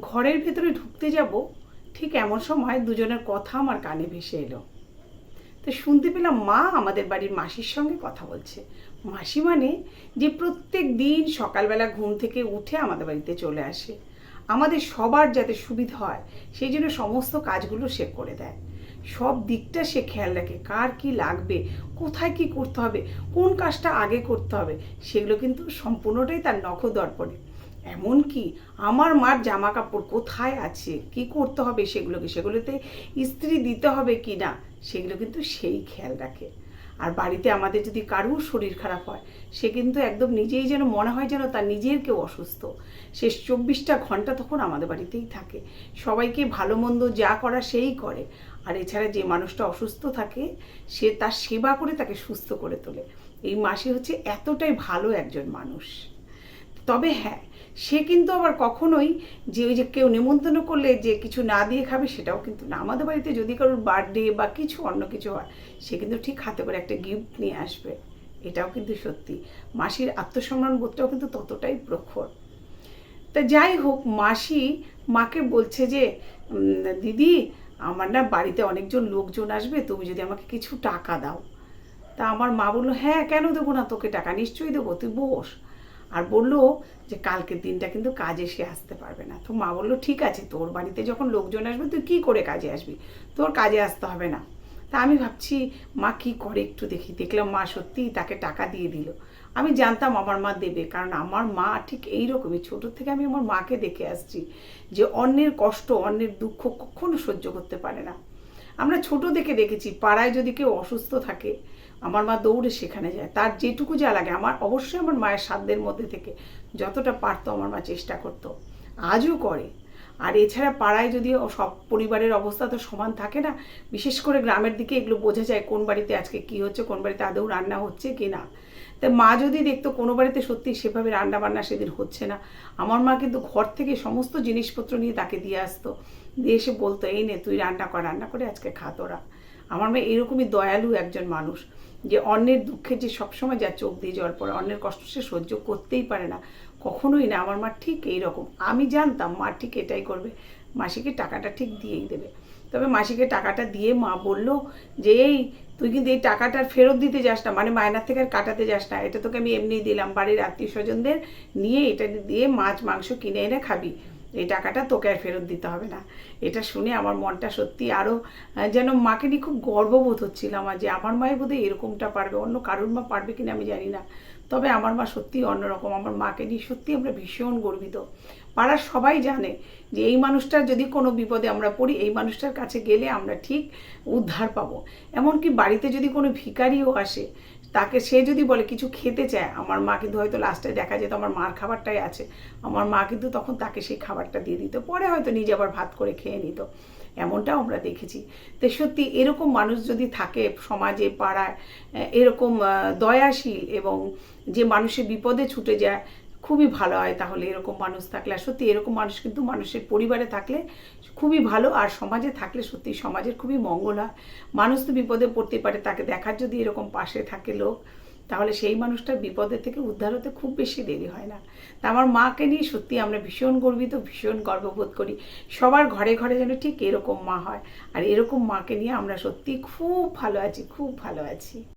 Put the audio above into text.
ঘরের ভেতরে ঢুকতে যাব, ঠিক এমন সময় দুজনের কথা আমার কানে ভেসে এলো। তো শুনতে পেলাম মা আমাদের বাড়ির মাসির সঙ্গে কথা বলছে। মাসি মানে যে প্রত্যেক দিন সকালবেলা ঘুম থেকে উঠে আমাদের বাড়িতে চলে আসে। আমাদের সবার যাতে সুবিধা হয়, সেই জন্য সমস্ত কাজগুলো সে করে দেয়। সব দিকটা সে খেয়াল রাখে, কার কি লাগবে, কোথায় কি করতে হবে, কোন কাজটা আগে করতে হবে, সেগুলো কিন্তু সম্পূর্ণটাই তার নখদর্পণে এমনকি আমার মার জামা কাপড় কোথায় আছে? কি করতে হবে সেগুলোকে? সেগুলোতে ইস্ত্রি দিতে হবে কি না? সেগুলো কিন্তু সেই খেয়াল রাখে। আর বাড়িতে আমাদের যদি কারুর শরীর খারাপ হয়, সে কিন্তু একদম নিজেই যেন মনে হয় যেন তার নিজের কেউ অসুস্থ। সে চব্বিশটা ঘণ্টা তখন আমাদের বাড়িতেই থাকে। সবাইকে ভালো মন্দ যা করা সেই করে। আর এছাড়া যে মানুষটা অসুস্থ থাকে, সে তার সেবা করে তাকে সুস্থ করে তোলে। এই মাসি হচ্ছে এতটাই ভালো একজন মানুষ। তবে হ্যাঁ সে কিন্তু আবার কখনোই যে ওই যে কেউ নিমন্ত্রণ করলে যে কিছু না দিয়ে খাবে সেটাও কিন্তু না। আমাদের বাড়িতে যদি কারোর বার্থডে বা কিছু অন্য কিছু হয়, সে কিন্তু ঠিক হাতে করে একটা গিফট নিয়ে আসবে। এটাও কিন্তু সত্যি। মাসির আত্মসম্মান বোধটাও কিন্তু ততটাই প্রখর। তা যাই হোক, মাসি মাকে বলছে যে দিদি, আমার না বাড়িতে অনেকজন লোকজন আসবে, তুমি যদি আমাকে কিছু টাকা দাও। তা আমার মা বলল হ্যাঁ কেন দেবো না তোকে টাকা? নিশ্চয়ই দেবো, তুই বস। আর বলল যে কালকের দিনটা কিন্তু কাজে সে আসতে পারবে না। তো মা বলল, ঠিক আছে, তোর বাড়িতে যখন লোকজন আসবে, তুই কী করে কাজে আসবি? তোর কাজে আসতে হবে না। তা আমি ভাবছি, মা কি করে একটু দেখি। দেখলাম মা সত্যিই তাকে টাকা দিয়ে দিল। আমি জানতাম আমার মা দেবে, কারণ আমার মা ঠিক এই রকমই ছোটো থেকে আমি আমার মাকে দেখে আসছি যে অন্যের কষ্ট, অন্যের দুঃখ কখনো সহ্য করতে পারে না। আমরা ছোট থেকে দেখেছি, পাড়ায় যদি কেউ অসুস্থ থাকে, আমার মা দৌড়ে সেখানে যায়। তার যেটুকু যা লাগে, আমার অবশ্যই আমার মায়ের সাধ্যের মধ্যে থেকে যতটা পারতো আমার মা চেষ্টা করতো। আজও করে। আর এছাড়া পাড়ায় যদি সব পরিবারের অবস্থা তো সমান থাকে না, বিশেষ করে গ্রামের দিকে এগুলো বোঝা যায় কোন বাড়িতে আজকে কি হচ্ছে, কোন বাড়িতে আদৌ রান্না হচ্ছে কি না। তা মা যদি দেখতো কোনো বাড়িতে সত্যি সেভাবে রান্না বান্না সেদিন হচ্ছে না, আমার মা কিন্তু ঘর থেকে সমস্ত জিনিসপত্র নিয়ে তাকে দিয়ে আসতো। দিয়ে এসে বলতো, এই নে, তুই রান্না কর, রান্না করে আজকে খা তোরা। আমার মা এরকমই দয়ালু একজন মানুষ, যে অন্যের দুঃখে যে সবসময় যা চোখ দিয়ে জল পড়ে, অন্যের কষ্ট সে সহ্য করতেই পারে না। কখনোই না, আমার মা ঠিক এইরকম। আমি জানতাম মা ঠিক এটাই করবে। মাসিকে টাকাটা ঠিক দিয়েই দেবে। তবে মাসিকে টাকাটা দিয়ে মা বলল যে, এই, তুই কিন্তু এই টাকাটা ফেরত দিতে যাস না মানে মায়নার থেকে আর কাটাতে যাস না, এটা তোকে আমি এমনি দিলাম, বাড়ির আত্মীয় স্বজনদের নিয়ে এটা দিয়ে মাছ, মাংস কিনে এনে খাবি। এই টাকাটা তোকে আর ফেরত দিতে হবে না। এটা শুনে আমার মনটা সত্যি আরও যেন মাকে নিয়ে খুব গর্ববোধ হচ্ছিল আমার যে আমার মায়ের বোধহয় এরকমটা পারবে, অন্য কারোর মা পারবে কিনা আমি জানি না। তবে আমার মা সত্যি অন্যরকম, আমার মাকে নিয়ে সত্যি আমরা ভীষণ গর্বিত। পাড়ার সবাই জানে যে এই মানুষটার যদি কোনো বিপদে আমরা পড়ি, এই মানুষটার কাছে গেলে আমরা ঠিক উদ্ধার পাবো। এমনকি বাড়িতে যদি কোনো ভিখারিও আসে তাকে সে যদি বলে, কিছু খেতে চায়? আমার মা কিন্তু হয়তো লাস্টে দেখা যেত আমার মার খাবারটাই আছে। আমার মা কিন্তু তখন তাকে সেই খাবারটা দিয়ে দিত। পরে হয়তো নিজে আবার ভাত করে খেয়ে নিত। এমনটাও আমরা দেখেছি। তো সত্যি এরকম মানুষ যদি থাকে, সমাজে, পাড়ায় এরকম দয়াশীল এবং যে মানুষের বিপদে ছুটে যায় খুবই ভালো হয় তাহলে এরকম মানুষ থাকলে। আর সত্যি এরকম মানুষ কিন্তু মানুষের পরিবারে থাকলে খুবই ভালো, আর সমাজে থাকলে সত্যি সমাজের খুবই মঙ্গল হয়। মানুষ তো বিপদে পড়তে পারে, তাকে দেখার যদি এরকম পাশে থাকে লোক, তাহলে সেই মানুষটার বিপদের থেকে উদ্ধার হতে খুব বেশি দেরি হয় না। তা আমার মাকে নিয়ে সত্যি আমরা ভীষণ গর্বিত, ভীষণ গর্ববোধ করি। সবার ঘরে ঘরে যেন ঠিক এরকম মা হয়। আর এরকম মাকে নিয়ে আমরা সত্যি খুব ভালো আছি, খুব ভালো আছি।